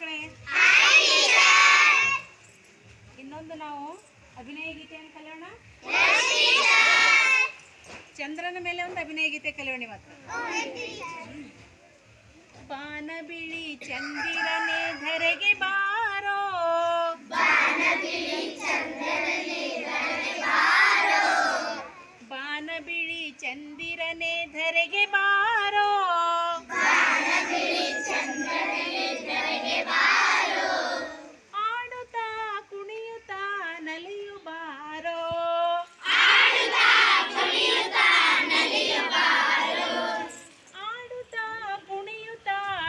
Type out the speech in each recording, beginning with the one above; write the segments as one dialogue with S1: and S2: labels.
S1: ಮಕ್ಕಳೇ. ಇನ್ನೊಂದು ನಾವು ಅಭಿನಯ ಗೀತೆಯನ್ನು ಕಲಿಯೋಣ. ಚಂದ್ರನ ಮೇಲೆ ಒಂದು ಅಭಿನಯ ಗೀತೆ ಕಲಿಯೋಣ ಇವತ್ತು. ಬಾನ ಬಿಳಿ ಚಂದಿರನೇ ಧರೆಗೆ ಬಾರೋ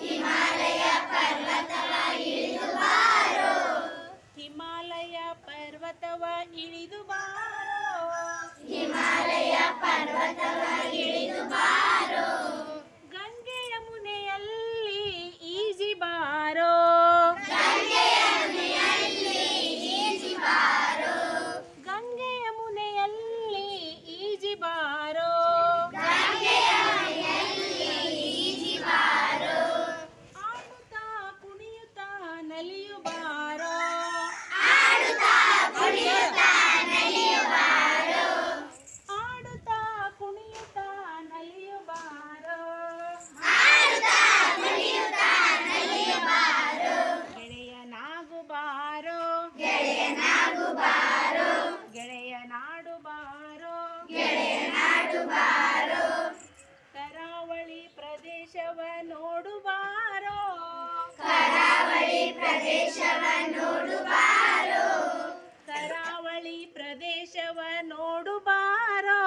S1: ಗೆಳೆಯನಾಗು ಪರ್ವತವ ಇಳಿದು ಬಾರೋ ಹಿಮಾಲಯ ಪರ್ವತವ ಇಳಿದು ಬಾರೋ ಹಿಮಾಲಯ ಪರ್ವತವ ಇಳಿದು ಬಾರೋ. ಗೆಳೆಯನಾಡು ಬಾರೋ. ಕರಾವಳಿ ಪ್ರದೇಶವ ನೋಡು ಬಾರೋ ಕರಾವಳಿ ಪ್ರದೇಶವ ನೋಡು ಬಾರೋ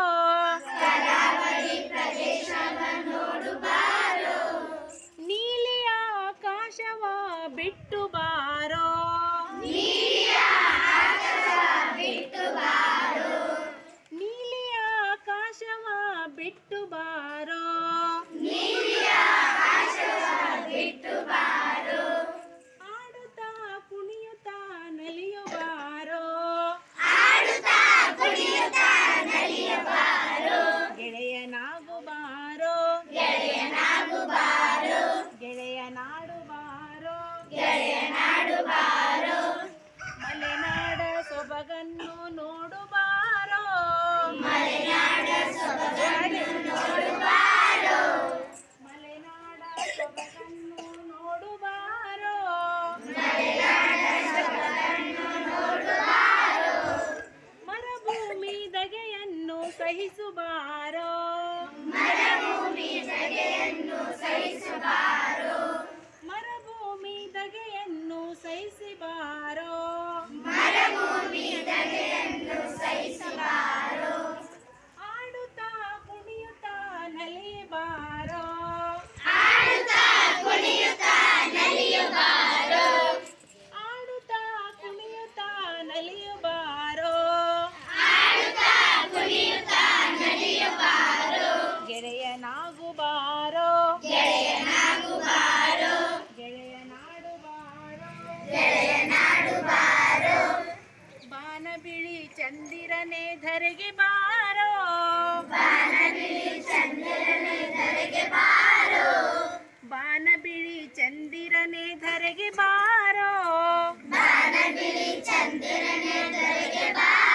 S1: ನೀಲಿ ಆಕಾಶವ ಬಿಟ್ಟು ಬಾರೋ. ನೀಲಿ ಬಿಟ್ಟು ಬಾರೋ ಮಲೆನಾಡ ಸೊಬಗನ್ನು ನೋಡು ಬಾರೋ ಮರಭೂಮಿ ದಗೆಯನ್ನು ಸಹಿಸು ಬಾರೋ ಮರಭೂಮಿ ದಗೆಯನ್ನು ಸಹಿಸಿ ಬಿಳಿ ಚಂದಿರನೆ ಧರೆಗೆ ಬಾರೋ. ಬಾನ ಬಿಳಿ ಚಂದಿರನೆ ಧರೆಗೆ ಬಾರೋ. ಬಾನ ಬಿಳಿ ಚಂದಿರನೆ ಧರೆಗೆ ಬಾರೋ. ಬಾನ ಬಿಳಿ ಚಂದಿರನೆ ಧರೆಗೆ ಬಾರೋ.